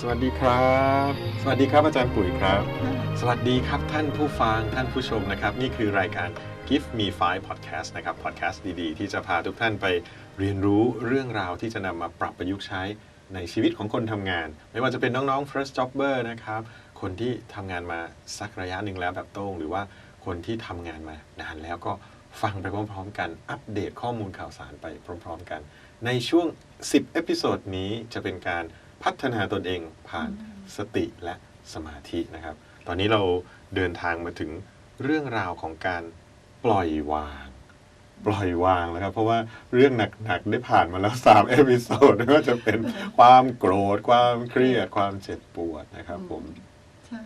สวัสดีครับ สวัสดีครับอาจารย์ปุ๋ยครับ สวัสดีครับท่านผู้ฟังท่านผู้ชมนะครับ นี่คือรายการ Give Me Five Podcast นะครับ podcast ดีๆ ที่จะพาทุกท่านไปเรียนรู้เรื่องราวที่จะนำมาปรับประยุกต์ใช้ในชีวิตของคนทำงาน ไม่ว่าจะเป็นน้องๆ first jobber นะครับ คนที่ทำงานมาสักระยะหนึ่งแล้วแบบโต้ง หรือว่าคนที่ทำงานมานานแล้วก็ฟังไปพร้อมๆ กัน อัปเดตข้อมูลข่าวสารไปพร้อม ๆ กัน ในช่วง 10 เอพิโซดนี้จะเป็นการ พัฒนาตนเองผ่านสติและสมาธินะครับ ตอนนี้เราเดินทางมาถึงเรื่องราวของการปล่อยวาง ปล่อยวางแล้วครับ เพราะว่าเรื่องหนักๆได้ผ่านมาแล้ว3เอพิโซดไม่ว่าจะเป็นความโกรธ ความเครียด ความเจ็บปวดนะครับ ผม ใช่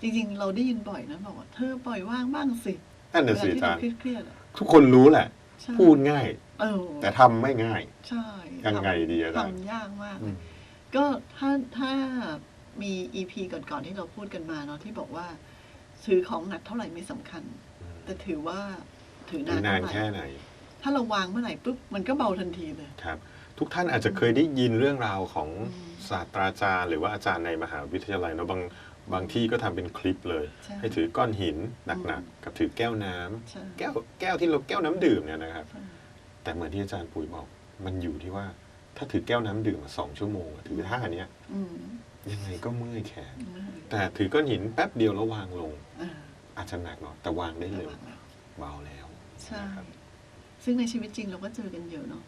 จริงๆ เราได้ยินบ่อยนะบอกว่าเธอปล่อยว่างบ้างสินั่นเวน่ะลาสิที่อาเราจารย์เครียดๆอะทุกคนรู้แหละใช่พูดง่ายเออแต่ทำไม่ง่าย ใช่ยังไงดีอาจารย์ทำยากมากอืม ก็ถ้าถ้ามีอีพีก่อนๆที่เราพูดกันมาเนาะที่บอกว่าถือของหนักเท่าไหร่ไม่สำคัญ แต่ถือว่าถือถึนางนนานเท่าไหแค่ร่ไหนถ้าเราวางเมื่อไหร่ปุ๊บมันก็เบาทันทีเลย ครับ ทุกท่านอาจจะเคยได้ยินเรื่องราวของอืมศาสตราจารย์ หรือว่าอาจารย์ในมหาวิทยาลัยเนอะบางบางที่ก็ทำเป็นคลิปเลย ใช่ ให้ถือก้อนหินหนักอืมๆกับถือแก้วน้ำใช่แก้วแก้วที่เราแก้วน้ำดื่มเนี่ยนะครับ ใช่แต่เหมือนที่อาจารย์ปุ๋ยบอก มันอยู่ที่ว่า ถ้าถือแก้วน้ำดื่มมาสองชั่วโมงอะถือท่าเนี้ยอืมยังไงก็เมื่อยแขนไม่แต่ถือก้อนหินแป๊บเดียวแล้ววางลงอ่าอาจจะหนักหน่อยแต่วางได้เร็วระวังนะเบาแล้วใช่นะครับซึ่งในชีวิตจริงเราก็เจอกันเยอะเนาะ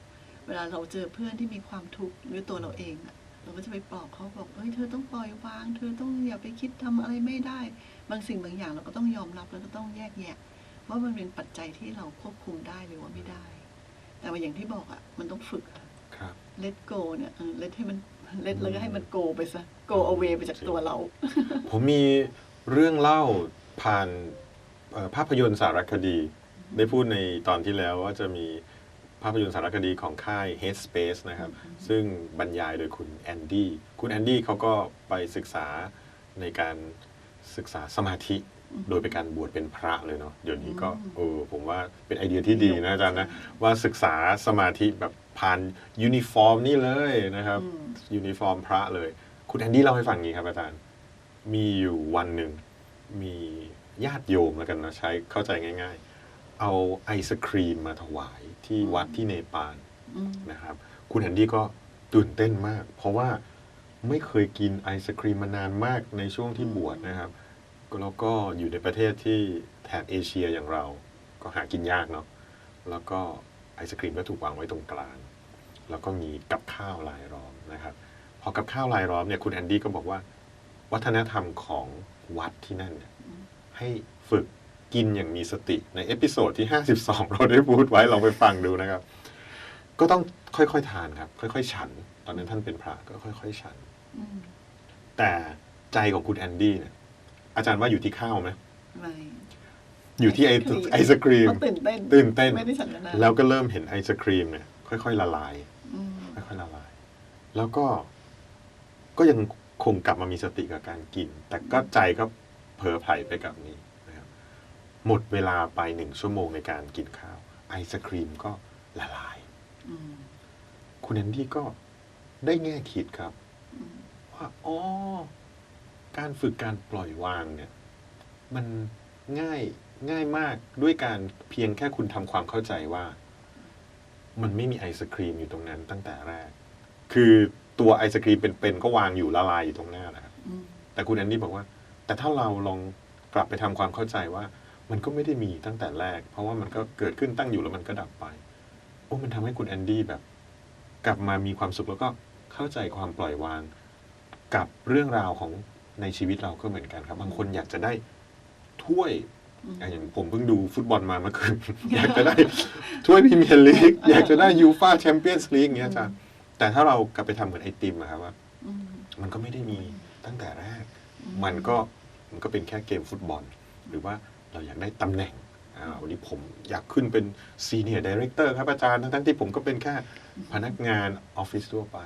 เวลาเราเจอเพื่อนที่มีความทุกข์หรือตัวเราเองอะเราก็จะไปปลอบเขาบอกเอ้ยเธอต้องปล่อยวาง เธอต้องอย่าไปคิดทำอะไรไม่ได้ บางสิ่งบางอย่างเราก็ต้องยอมรับแล้วก็ต้องแยกแยะว่ามันเป็นปัจจัยที่เราควบคุมได้หรือว่าไม่ได้ แต่ว่าอย่างที่บอกอะมันต้องฝึกอะ ครับ let go เนี่ยเออ let ให้มัน let แล้วก็ให้มัน go ไปซะ go away ไปจากตัวเรา ผมมีเรื่องเล่าผ่านเอ่อภาพยนตร์สารคดี ได้พูดในตอนที่แล้วว่าจะมีภาพยนตร์สารคดีของค่าย Headspace นะครับ ซึ่งบรรยายโดยคุณแอนดี้ คุณแอนดี้เขาก็ไปศึกษาในการ ศึกษาสมาธิอืมโดยเป็นการบวชเป็นพระเลยเนาะเดี๋ยวนี้ก็อืมเออผมว่าเป็นไอเดียที่ดีนะอาจารย์นะว่าศึกษาสมาธิแบบผ่านยูนิฟอร์มนี่เลยนะครับอืมยูนิฟอร์มพระเลย คุณแอนดี้เล่าให้ฟังอย่างนี้ครับอาจารย์ มีอยู่วันหนึ่งมีญาติโยมแล้วกันนะใช้เข้าใจง่าย ๆ เอาไอศครีมมาถวายที่วัดที่เนปาลอืมนะครับ คุณแอนดี้ก็ตื่นเต้นมาก เพราะว่า ไม่เคยกินไอศครีมมานานมากในช่วงที่บวชนะครับแล้วก็อยู่ในประเทศที่แถบเอเชียอย่างเรา ก็หากินยากเนาะแล้วก็ไอศครีมก็ถูกวางไว้ตรงกลาง แล้วก็มีกับข้าวลายล้อมนะครับ พอกับข้าวลายล้อมเนี่ยคุณแอนดี้ก็บอกว่า วัฒนธรรมของวัดที่นั่นเนี่ยให้ฝึกกินอย่างมีสติในเอพิโซดที่ 52 เราได้พูดไว้ลองไปฟังดูนะครับ ก็ต้องค่อยๆทานครับ ค่อยๆ ฉัน ตอนนั้นท่านเป็นพระก็ค่อย ๆ ฉันอืมแต่ใจของคุณแอนดี้เนี่ย อาจารย์ว่าอยู่ที่ข้าวไหมไม่อยู่ที่ไอไอศกรีมไอศครีมเขาตื่นเต้นตื่นเต้นไม่ได้ฉันกันนะแล้วก็เริ่มเห็นไอศครีมเนี่ย ค่อย ๆ ละลายอืมค่อยๆละลาย แล้วก็ ก็ยังคงกลับมามีสติกับการกิน แต่ก็ใจก็เผลอไผลไปกับนี้นะครับหมดเวลาไปหนึ่งชั่วโมงในการกินข้าว ไอศครีมก็ละลายอืมคุณแอนดี้ก็ ได้แง่คิดครับ ว่าอ๋อการฝึกการปล่อยวางเนี่ย มันง่ายง่ายมากด้วยการเพียงแค่คุณทำความเข้าใจว่า มันไม่มีไอศครีมอยู่ตรงนั้นตั้งแต่แรก คือตัวไอศครีมเป็นๆก็วางอยู่ละลายอยู่ตรงหน้าแหละครับแต่คุณแอนดี้บอกว่า แต่ถ้าเราลองกลับไปทำความเข้าใจว่า มันก็ไม่ได้มีตั้งแต่แรก เพราะว่ามันก็เกิดขึ้นตั้งอยู่แล้วมันก็ดับไปโอ้มันทำให้คุณแอนดี้แบบ กลับมามีความสุขแล้วก็เข้าใจความปล่อยวางกับเรื่องราวของในชีวิตเราก็เหมือนกันครับ บางคนอยากจะได้ถ้วยอืมอะอย่างผมเพิ่งดูฟุตบอลมาเมื่อคืนอยากจะได้ถ้วยพรีเมียร์ลีกอยากจะได้ยูฟาแชมเปี้ยนส์ลีกอย่างเงี้ยอาจารย์แต่ถ้าเรากลับไปทำเหมือนไอติมอะครับว่าอืมมันก็ไม่ได้มีตั้งแต่แรกอืมันก็มันก็เป็นแค่เกมฟุตบอล หรือว่าเราอยากได้ตำแหน่งอ่า วันนี้ผมอยากขึ้นเป็นซีเนียร์ดีเรคเตอร์ครับอาจารย์ ทั้งๆที่ผมก็เป็นแค่พนักงานออฟฟิศทั่วไป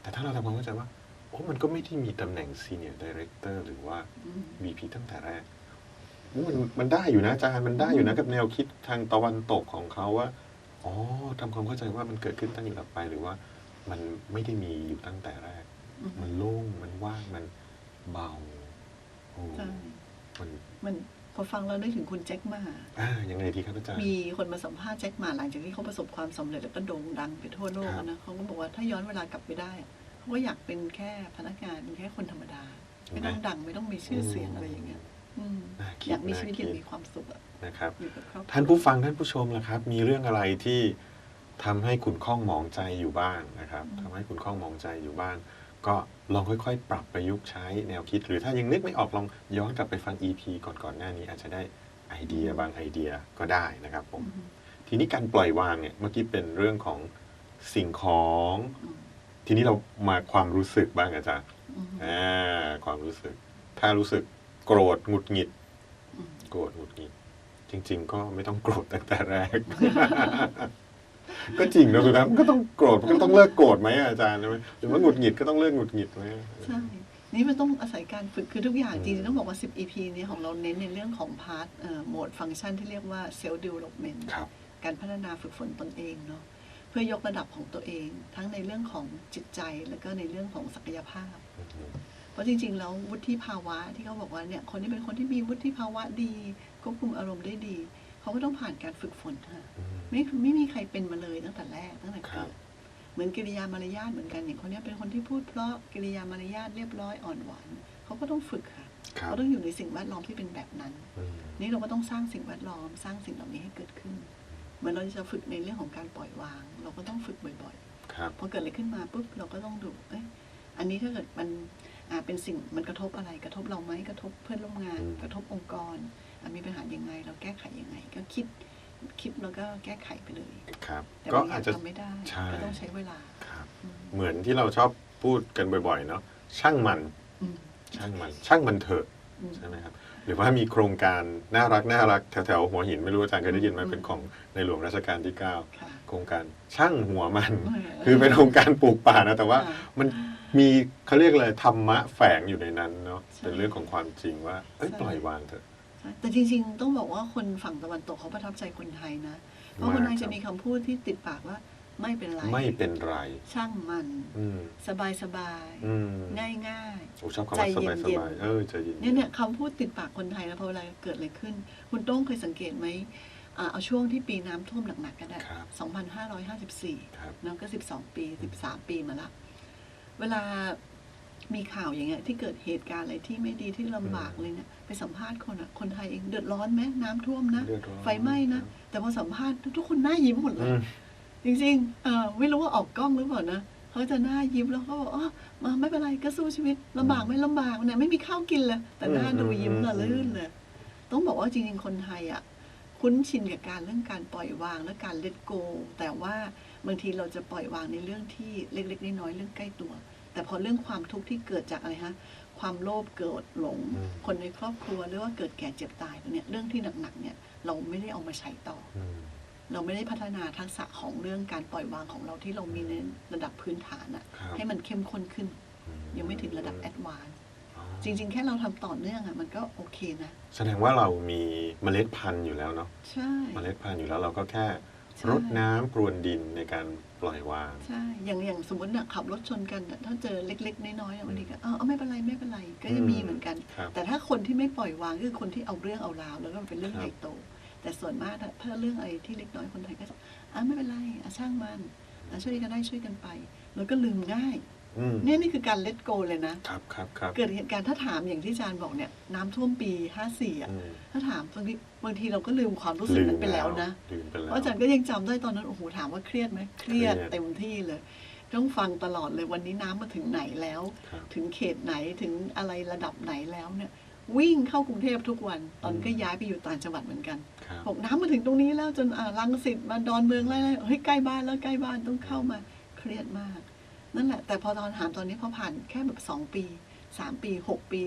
แต่ถ้าเราทำความเข้าใจว่าโอ้มันก็ไม่ได้มีตำแหน่งซีเนียร์ดีเรคเตอร์หรือว่าอืม VP ตั้งแต่แรกโอ้มันมันได้อยู่นะอาจารย์มันได้อยู่นะกับแนวคิดทางตะวันตกของเขาว่าอ๋อทำความเข้าใจว่ามันเกิดขึ้นตั้งอยู่ดับไปหรือว่า มันไม่ได้มีอยู่ตั้งแต่แรกอืมมันโล่งมันว่างางมันเบาโอ้ใช่มันมัน พอฟังแล้วนึกถึงคุณแจ็คหมาอ่ายังไงดีครับอาจารย์ มีคนมาสัมภาษณ์แจ็คหมาหลังจากที่เขาประสบความสำเร็จแล้วก็โด่งดังไปทั่วโลกครับ นะเขาก็บอกว่าถ้าย้อนเวลากลับไปได้อะเขาก็อยากเป็นแค่พนักงานเป็นแค่คนธรรมดา ไม่ต้องดังไม่ต้องมีชื่อเสียงอะไรอย่างเงี้ยอืมน่าคิดอยากมีชีวิตน่าอย่างคิดมีความสุขอะนะครับ อยู่กับครอบครัวท่านผู้ฟังท่านผู้ชมล่ะครับ มีเรื่องอะไรที่ทำให้คุณข้องหมองใจอยู่บ้างนะครับทำให้คุณข้องหมองใจอยู่บ้าง ก็ ลองค่อยๆ ปรับประยุกต์ใช้แนวคิด หรือถ้ายังนึกไม่ออกลองย้อนกลับไปฟัง EP ก่อนๆหน้านี้อาจจะได้ไอเดียบางไอเดียก็ได้นะครับผมอืมทีนี้การปล่อยวางเนี่ยเมื่อกี้เป็นเรื่องของสิ่งของอืมทีนี้เรามาความรู้สึกบ้างอาจารย์อืมอ่าความรู้สึก ถ้ารู้สึกโกรธหงุดหงิดอืมโกรธหงุดหงิด จริง ๆ ก็ไม่ต้องโกรธตั้งแต่แรก ก็จริงนะสุดท้ายมันก็ต้องโกรธมันก็ต้องเลิกโกรธไหมอาจารย์ใช่ไหมหรือว่าหงุดหงิดก็ต้องเลิกหงุดหงิดไหมใช่นี่มันต้องอาศัยการฝึกคือทุกอย่างอืมจริงๆต้องบอกว่า 10 EP เนี้ของเราเน้นในเรื่องของพาร์ทโหมดฟังก์ชันที่เรียกว่า self development ครับการพัฒนาฝึกฝนตนเองเนาะเพื่อยกระดับของตัวเอง ทั้งในเรื่องของจิตใจแล้วก็ในเรื่องของศักยภาพ เพราะจริง ๆ แล้ววุฒิภาวะที่เขาบอกว่าเนี่ยคนที่เป็นคนที่มีวุฒิภาวะดีควบคุมอารมณ์ได้ดี เขาก็ต้องผ่านการฝึกฝนค่ะอืม ไม่ไม่มีใครเป็นมาเลยตั้งแต่แรกตั้งแต่ครัเกิบดเหมือนกิริยามารยาทเหมือนกันอย่างคนเนี้ยเป็นคนที่พูดเพราะกิริยามารยาทเรียบร้อยอ่อนหวานเขาก็ต้องฝึกค่ะครับเขาต้องอยู่ในสิ่งแวดล้อมที่เป็นแบบนั้นอืมนี่เราก็ต้องสร้างสิ่งแวดล้อม สร้างสิ่งเหล่านี้ให้เกิดขึ้นเหมือนเราจะฝึกในเรื่องของการปล่อยวาง เราก็ต้องฝึกบ่อยครับๆพอเกิดอะไรขึ้นมาปุ๊บเราก็ต้องดูเอ้ยอันนี้ถ้าเกิดมันอ่าเป็นสิ่งมันกระทบอะไรกระทบเราไหมกระทบเพื่อนร่วมงาน กระทบองค์กรอะมีปัญหายังไง เราแก้ไขยังไง ก็คิด คิดแล้วก็แก้ไขไปเลย ครับ แต่ก็บางอย่าอาจงจะ ทำไม่ได้ใช่ ก็ต้องใช้เวลาครับ อืมเหมือนที่เราชอบพูดกันบ่อยๆ เนาะช่างมันอืมช่างมันช่างมันเถอะอืม ใช่ไหมครับ หรือว่ามีโครงการน่ารักน่ารักแถวๆหัวหินไม่รู้อาจารย์เคยได้ยินไหมอืม เป็นของในหลวงรัชกาลที่ 9 ค่ะโครงการช่างหัวมันเออคือเป็นโครงการปลูกป่านะแต่ว่า ค่ะ มันมีเขาเรียกอะไรธรรมะแฝงอยู่ในนั้นเนาะใช่เป็นเรื่องของความจริงว่าเอ้ยใช่ ปล่อยวางเถอะใช่ แต่จริง ๆ ต้องบอกว่าคนฝั่งตะวันตกเขาประทับใจคนไทยนะ เพราะคนไทยมากครับจะมีคำพูดที่ติดปากว่าไม่เป็นไร ไม่เป็นไร ช่างมันอืมสบายสบายอืมง่ายง่ายโอ้ชอบคำว่าสใจบายเย็สนๆบายเออใจเย็นๆเนี่ยเนี่ยคำพูดติดปากคนไทยแล้วพอเวลาเกิดอะไรขึ้น คุณโต้งเคยสังเกตไหมอ่าเอาช่วงที่ปีน้ำท่วมหนักๆกันได้ครับ2554ครับนั่นก็ 12 ปี 13 ปีมาละ เวลา มีข่าวอย่างเงี้ยที่เกิดเหตุการณ์อะไรที่ไม่ดีที่ลำบากเลยเนี่ยไปสัมภาษณ์คนอะคนไทยเองเดือดร้อนไหมน้ำท่วมนะ เดือดร้อนไฟไหม้นะแต่พอสัมภาษณ์ทุกคนหน้ายิ้มหมดเลอืย ม จริงๆเออไม่รู้ว่าออกกล้องหรือเปล่านะเขาจะหน้ายิ้มแล้วเขาบอกอ๋อมาไม่เป็นไรก็สู้ชีวิตลำบากไม่ลำบากเนี่ยไม่มีข้าวกินเลยแต่หน้าดูยิ้มละลื่นเลย ต้องบอกว่าจริงๆคนไทยอะคุ้นชินกับการเรื่องการปล่อยวางและการเล t โก แต่ว่าบางทีเราจะปล่อยวางในเรื่องที่เล็กๆน้อยๆเรื่องใกล้ตัว แต่พอเรื่องความทุกข์ที่เกิดจากอะไรฮะความโลภเกิดหลงอืมคนในครอบครัวหรือว่าเกิดแก่เจ็บตายเนี่ยเรื่องที่หนักๆเนี่ยเราไม่ได้เอามาใช้ต่ออืมเราไม่ได้พัฒนาทักษะของเรื่องการปล่อยวางของเราที่เรามีในระดับพื้นฐานอะครับให้มันเข้มข้นขึ้นอืยังไม่ถึงระดับแอดวานซ์อ๋อจริง ๆ แค่เราทำต่อเนื่องอะมันก็โอเคนะ แสดงว่าเรามีเมล็ดพันธุ์อยู่แล้วเนาะใช่เมล็ดพันธุ์อยู่แล้วเราก็แค่ใช่ รดน้ำกรวนดินในการปล่อยวาง ใช่ อย่างอย่างสมมติน่ะขับรถชนกันน่ะถ้าเจอเล็ก ๆ น้อยๆอะบางทีก็เออเอาไม่เป็นไรไม่เป็นไรก็ยังมีเหมือนกัน ครับ แต่ถ้าคนที่ไม่ปล่อยวางก็คือคนที่เอาเรื่องเอาราวแล้วก็มันเป็นเรื่องครับใหญ่โต แต่ส่วนมากถ้าถ้าเรื่องอะไรที่เล็กน้อยคนไทยก็จะอะไม่เป็นไรอะช่างมันอะช่วยกันได้ช่วยกันไป แล้วก็ลืมง่ายอืม เนี่ยนี่คือการเล t โกเลยนะครับครับครับเกิดเหตุการณ์ถ้าถามอย่างที่อาจารย์บอกเนี่ย น้ำท่วมปี54อะอืมถ้าถามบางทีบางทีเราก็ลืมความรู้สึกนั้นไปแล้วนะลืมไปแล้วเพราะอาจารย์ก็ยังจำได้ตอนนั้นโอ้โหถามว่าเครียดไหมเครียดเครียดเต็มที่เลยต้องฟังตลอดเลยวันนี้น้ำมาถึงไหนแล้วครับถึงเขตไหนถึงอะไรระดับไหนแล้วเนี่ยวิ่งเข้ากรุงเทพทุกวัน ตอนนนก็อืมย้ายไปอยู่ต่างจังหวัดเหมือนกันครับบอกน้ำมาถึงตรงนี้แล้วจนอ่ารังสิตมาดอนเมืองอะไรๆเฮ้ยใกล้บ้านแล้วใกล้บ้านต้องเข้ามาเครียดมาก นั่นแหละ แต่พอตอนถามตอนนี้พอผ่านแค่แบบสองปีสามปีหกปี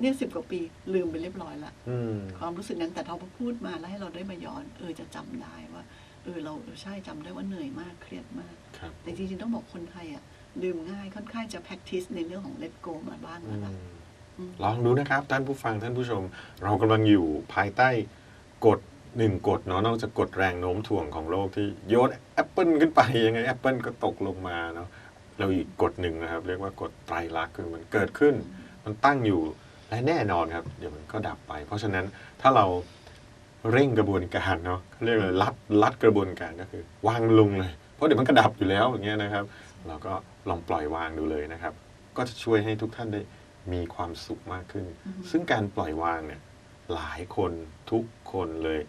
เนี่ยสิบกว่าปีลืมไปเรียบร้อยละอืมความรู้สึกนั้นแต่พอพูดมาแล้วให้เราได้มาย้อน เออจะจำได้ว่า เออเราเออใช่จำได้ว่าเหนื่อยมากเครียดมาก ครับแต่จริงๆต้องบอกคนไทยอะลืมง่ายค่อนข้างจะ practice ในเรื่องของ let go มาบ้างอืแล้วล่ะมอืมลองดูนะครับ ท่านผู้ฟังท่านผู้ชม เรากำลังอยู่ภายใต้กฎหนึ่งกฎเนาะนอกจากกฎแรงโน้มถ่วงของโลกที่โยนแอปเปิลขึ้นไปยังไงแอปเปิลก็ตกลงมาเนาะ เราอีกกฎหนึ่งนะครับ เรียกว่ากฎไตรลักษณ์คือมันเกิดขึ้นอืมมันตั้งอยู่และแน่นอนครับ เดี๋ยวมันก็ดับไป เพราะฉะนั้นถ้าเราเร่งกระบวนการเนาะเขาเรียกเลยลัดลัดกระบวนการก็คือ วางลงเลย เพราะเดี๋ยวมันก็ดับอยู่แล้วอย่างเงี้ยนะครับ เราก็ลองปล่อยวางดูเลยนะครับ ก็จะช่วยให้ทุกท่านได้มีความสุขมากขึ้นอือฮึซึ่งการปล่อยวางเนี่ยหลายคนทุกคนเลย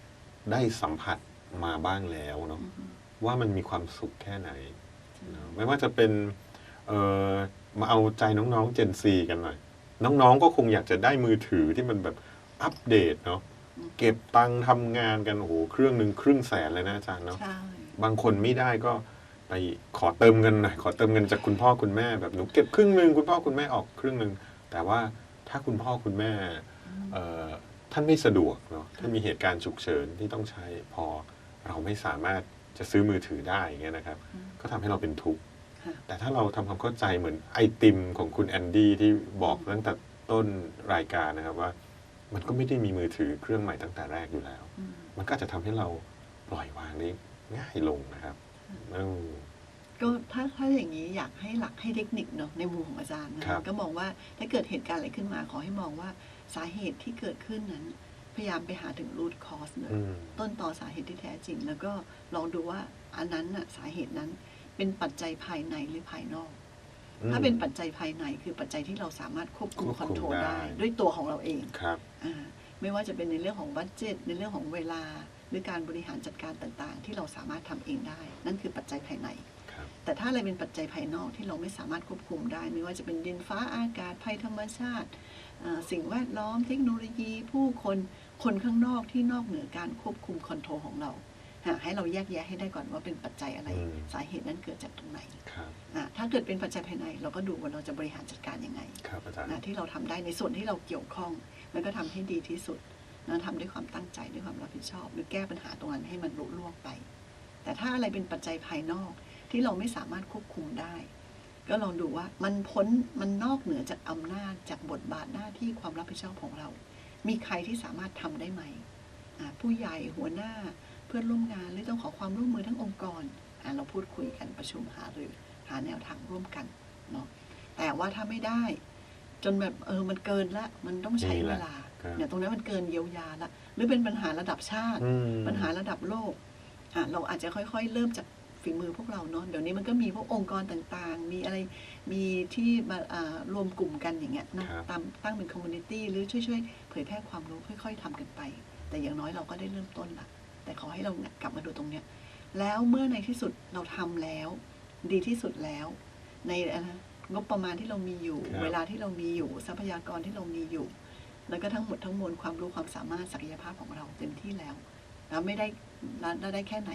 ได้สัมผัสมาบ้างแล้วเนาะอือฮึว่ามันมีความสุขแค่ไหนเนอะ ไม่ว่าจะเป็นเอ่อมาเอาใจน้องๆ Gen Z กันหน่อย น้องๆก็คงอยากจะได้มือถือที่มันแบบอัปเดตเนาะเก็บตังค์ทำงานกันโอ้โหเครื่องหนึ่งครึ่งแสนเลยนะอาจารย์เนาะใช่บางคนไม่ได้ก็ไปขอเติมเงินหน่อยขอเติมเงินจากคุณพ่อคุณแม่แบบหนูเก็บครึ่งหนึ่งคุณพ่อคุณแม่ออกครึ่งหนึ่งแต่ว่าถ้าคุณพ่อคุณแม่อืมเอ่อท่านไม่สะดวกเนาะถ้ามีเหตุการณ์ฉุกเฉินที่ต้องใช้พอเราไม่สามารถ จะซื้อมือถือได้อย่างเงี้ยนะครับอืมก็ทำให้เราเป็นทุกข์ค่ะแต่ถ้าเราทำความเข้าใจเหมือนไอติมของคุณแอนดี้ที่บอกตั้งแต่ต้นรายการนะครับว่า มันก็ไม่ได้มีมือถือเครื่องใหม่ตั้งแต่แรกอยู่แล้วอืมมันก็อาจจะทำให้เราปล่อยวางได้ง่ายลงนะครับอืมก็ถ้าถ้าอย่างนี้อยากให้หลักให้เทคนิคเนาะในมุมของอาจารย์นะครับก็มองว่าถ้าเกิดเหตุการณ์อะไรขึ้นมาขอให้มองว่าสาเหตุที่เกิดขึ้นนั้นพ ยายามไปหาถึง root cause เลยอืมต้นต่อสาเหตุที่แท้จริง แล้วก็ลองดูว่าอันนั้นน่ะสาเหตุนั้นเป็นปัจจัยภายในหรือภายนอก ถ้าเป็นปัจจัยภายในคือปัจจัยที่เราสามารถควบคุมควบคอนคุมโทรลได้ได้ ด้วยตัวของเราเองครับอ่าไม่ว่าจะเป็นในเรื่องของบัตเจตในเรื่องของเวลา หรือการบริหารจัดการต่างๆ ที่เราสามารถทำเองได้ นั่นคือปัจจัยภายในครับแต่ถ้าอะไรเป็นปัจจัยภายนอกที่เราไม่สามารถควบคุมได้ ไม่ว่าจะเป็นดินฟ้าอากาศภัยธรรมชาติอ่าสิ่งแวดล้อมเทคโนโลยีผู้คน คนข้างนอกที่นอกเหนือการควบคุมคอนโทรลของเราอ่าให้เราแยกแยะให้ได้ก่อนว่าเป็นปัจจัยอะไรอืมสาเหตุนั้นเกิดจากตรงไหนครับอ่าถ้าเกิดเป็นปัจจัยภายใน เราก็ดูว่าเราจะบริหารจัดการยังไงครับอาจารย์นะที่เราทำได้ในส่วนที่เราเกี่ยวข้องแล้วก็ทำให้ดีที่สุดนะทำด้วยความตั้งใจด้วยความรับผิดชอบ หรือแก้ปัญหาตรงนั้นให้มันลุล่วงไป แต่ถ้าอะไรเป็นปัจจัยภายนอกที่เราไม่สามารถควบคุมได้ ก็ลองดูว่ามันพ้นมันนอกเหนือจากอำนาจจากบทบาทหน้าที่ความรับผิดชอบของเรา มีใครที่สามารถทำได้ไหมอ่าผู้ใหญ่หัวหน้าเพื่อนร่วมงานหรือต้องขอความร่วมมือทั้งองค์กรอ่าเราพูดคุยกันประชุมหารือหาแนวทางร่วมกันเนาะแต่ว่าถ้าไม่ได้ จนแบบเออมันเกินละมันต้องใช้นี่แหเวละลาครับเนี่ยตรงนั้นมันเกินเยียวยาละหรือเป็นปัญหาระดับชาติอืมปัญหาระดับโลกอะเราอาจจะค่อย ๆ เริ่มจาก ฝีมือพวกเราเนาะเดี๋ยวนี้มันก็มีพวกองค์กรต่างๆ มีอะไรมีที่มาอ่ารวมกลุ่มกันอย่างเงี้ยเนาะครับตามตั้งเป็นคอมมูนิตี้หรือช่วยๆเผยแพร่ความรู้ค่อย ๆทำกันไป แต่อย่างน้อยเราก็ได้เริ่มต้นละแต่ขอให้เราเนี่ยกลับมาดูตรงเนี้ยแล้วเมื่อในที่สุดเราทำแล้ว ดีที่สุดแล้ว ในอะไรนะงบประมาณที่เรามีอยู่ครับเวลาที่เรามีอยู่ทรัพยากรที่เรามีอยู่ แล้วก็ทั้งหมดทั้งมวลความรู้ความสามารถศักยภาพของเราเต็มที่แล้วแล้วไม่ได้แล้วได้แค่ไหน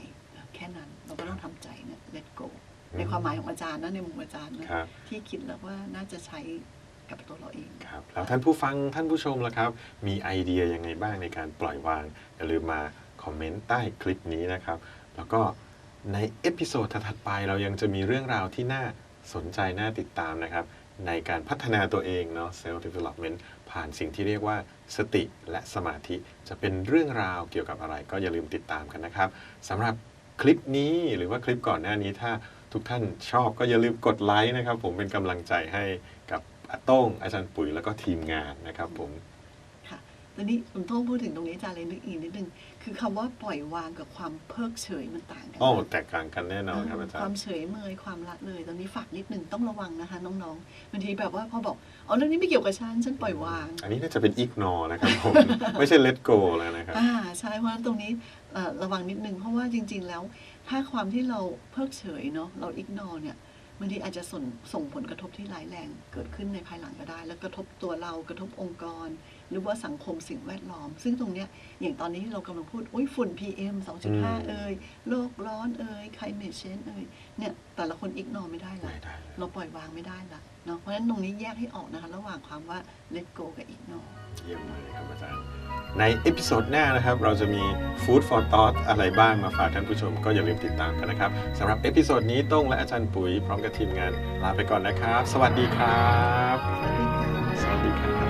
แค่นั้น เราก็ต้องทำใจเนี่ย let go ในความหมายของอาจารย์นะในมุมอาจารย์นะครับที่คิดแล้วว่าน่าจะใช้กับตัวเราเองครับแล้วท่านผู้ฟังท่านผู้ชมล่ะครับ มีไอเดียยังไงบ้างในการปล่อยวาง อย่าลืมมาคอมเมนต์ใต้คลิปนี้นะครับ แล้วก็ในเอพิโซดถัดๆไปเรายังจะมีเรื่องราวที่น่าสนใจน่าติดตามนะครับ ในการพัฒนาตัวเองเนาะ self development ผ่านสิ่งที่เรียกว่าสติและสมาธิ จะเป็นเรื่องราวเกี่ยวกับอะไรก็อย่าลืมติดตามกันนะครับสำหรับ คลิปนี้หรือว่าคลิปก่อนหน้านี้ถ้าทุกท่านชอบก็อย่าลืมกดไลค์นะครับ ผมเป็นกำลังใจให้กับอาต้งอาจารย์ปุ๋ยแล้วก็ทีมงานนะครับผม ค่ะตอนนี้ผมต้องพูดถึงตรงนี้อาจารย์เลยนึกอีกนิดนึง คือคำว่าปล่อยวางกับความเพิกเฉยมันต่างกันโอ้นะแตกต่างกันแน่นอนครับอาจารความย์เฉยเมยความละเลยตอนนี้ฝากนิดนึงต้องระวังนะคะน้องๆบางทีแบบว่าพอบอกอ๋อเรื่องนี้ไม่เกี่ยวกับฉันฉันปล่อยวาง อันนี้น่าจะเป็นอีกนอนะครับผมไม่ใช่ let go แล้วนะครับอ่าใช่เพราะฉะนั้นตรงนี้เอ่อระวังนิดนึงเพราะว่าจริง ๆ แล้ว ถ้าความที่เราเพิกเฉยเนาะเราอิกนอเนี่ยบางทีอาจจะส่งส่งผลกระทบที่ร้ายแรงเกิดขึ้นในภายหลังก็ได้ แล้วกระทบตัวเรากระทบองค์กร หรือว่าสังคมสิ่งแวดล้อม ซึ่งตรงเนี้ยอย่างตอนนี้ที่เรากำลังพูดอุ้ยฝุ่น PM 2.5 เอ่ยโลกร้อนเอ่ย climate change เอ่ยเนี่ยแต่ละคนอิกนอไม่ได้ละไม่ได้เลย เราปล่อยวางไม่ได้ละเนาะเพราะฉะนั้นตรงนี้แยกให้ออกนะคะ ระหว่างความว่า let go กับ ignore เยี่ยมเลยครับอาจารย์ ในเอพิโซดหน้านะครับ เราจะมี Food for Thought อะไรบ้างมาฝากท่านผู้ชม ก็อย่าลืมติดตามกันนะครับสำหรับเอพิโซดนี้โต้งและอาจารย์ปุ๋ยพร้อมกับทีมงานลาไปก่อนนะครับ สวัสดีครับ สวัสดีค่ะ สวัสดีครับ